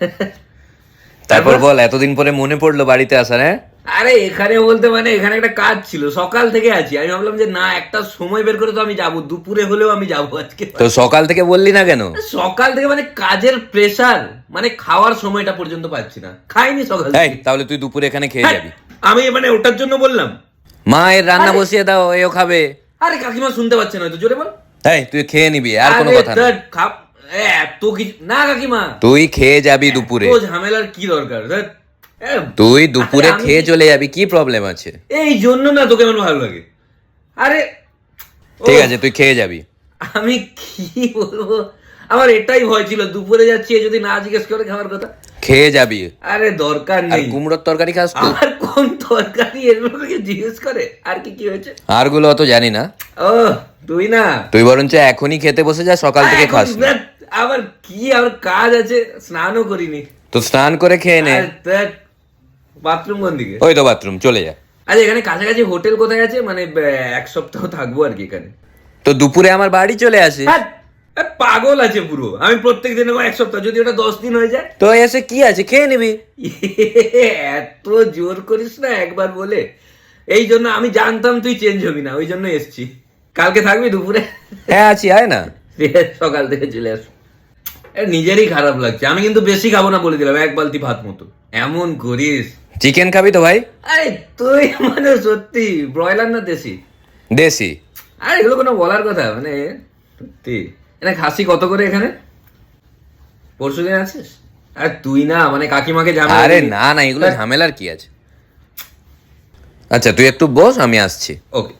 তারপর বল এতদিন পরে মনে পড়ল বাড়িতে আসার হ্যাঁ? আরে এখানে বলতে মানে এখানে একটা কাজ ছিল সকাল থেকে আছি। আমি ভাবলাম যে না একটা সময় বের করে তো আমি যাব দুপুরে হলেও আমি যাব আজকে। তো সকাল থেকে বললি না কেন? সকাল থেকে মানে কাজের প্রেসার মানে খাওয়ার সময়টা পর্যন্ত পাচ্ছি না। খাইনি সকাল থেকে। তাহলে তুই দুপুরে এখানে খেয়ে হ্যাঁ, যাবি। আমি মানে ওটার জন্য বললাম। মা এর রান্না বসিয়ে দাও এও খাবে। আরে কাকিমা শুনতে পাচ্ছে না তো জোরে বল। এই তুই খেয়ে নিবি আর কোনো কথা না খাপ- না কাকিমা। তুই খেয়ে যাবি দুপুরে। ঝামেলার কি দরকার? তুই দুপুরে খেয়ে চলে যাবি কি প্রবলেম আছে? এই জন্য না তোকে আমার ভালো লাগে। আরে ঠিক আছে তুই খেয়ে যাবি। আমি কি বলব? আমার এটাই ভয় ছিল দুপুরে যাচ্ছি যদি না জিজ্ঞেস করে খাওয়ার কথা। খেয়ে যাবি। আরে দরকার নেই। কুমড়োর তরকারি খাস তো। আমার কোন তরকারি? এগুলোকে জিজ্ঞেস করে আর কি কি হয়েছে? আরগুলো অত জানি না। ও তুই না। তুই বরঞ্চ এখনই খেতে বসে যা সকাল থেকে খাস না। আবার কি আমার কাজ আছে স্নানও করিনি। তো স্নান করে খেয়ে নে। বাথরুম কোন দিকে? ওই তো বাথরুম চলে যা। আচ্ছা এখানে কাছাকাছি হোটেল কোথায় আছে? মানে এক সপ্তাহ থাকব আর কি এখানে। তো দুপুরে আমার বাড়ি চলে আসে। হ্যাঁ, পাগল আছে পুরো। আমি প্রত্যেক দিন এক সপ্তাহ যদি ওটা দশ দিন হয়ে যায়। তো এসে কি আছে খেয়ে নিবি। এত জোর করিস না একবার বলে। এই জন্য আমি জানতাম তুই চেঞ্জ হবি না ওই জন্য এসছি। কালকে থাকবি দুপুরে? হ্যাঁ আছি আয় না। সকাল থেকে চলে আস এ, নিজেরই খারাপ লাগছে। আমি কিন্তু বেশি খাব না বলে দিলাম এক বালতি ভাত মতো। এমন করিস। চিকেন খাবি তো ভাই? আরে তুই মানে সত্যি ব্রয়লার না দেশি? দেশি। আরে এগুলো কোনো বলার কথা মানে সত্যি। এটা খাসি কত করে এখানে? পরশু দিন আছিস? আর তুই না মানে কাকিমাকে ঝামেলা আরে না না এগুলো ঝামেলার কি আছে? আচ্ছা তুই একটু বস আমি আসছি। ওকে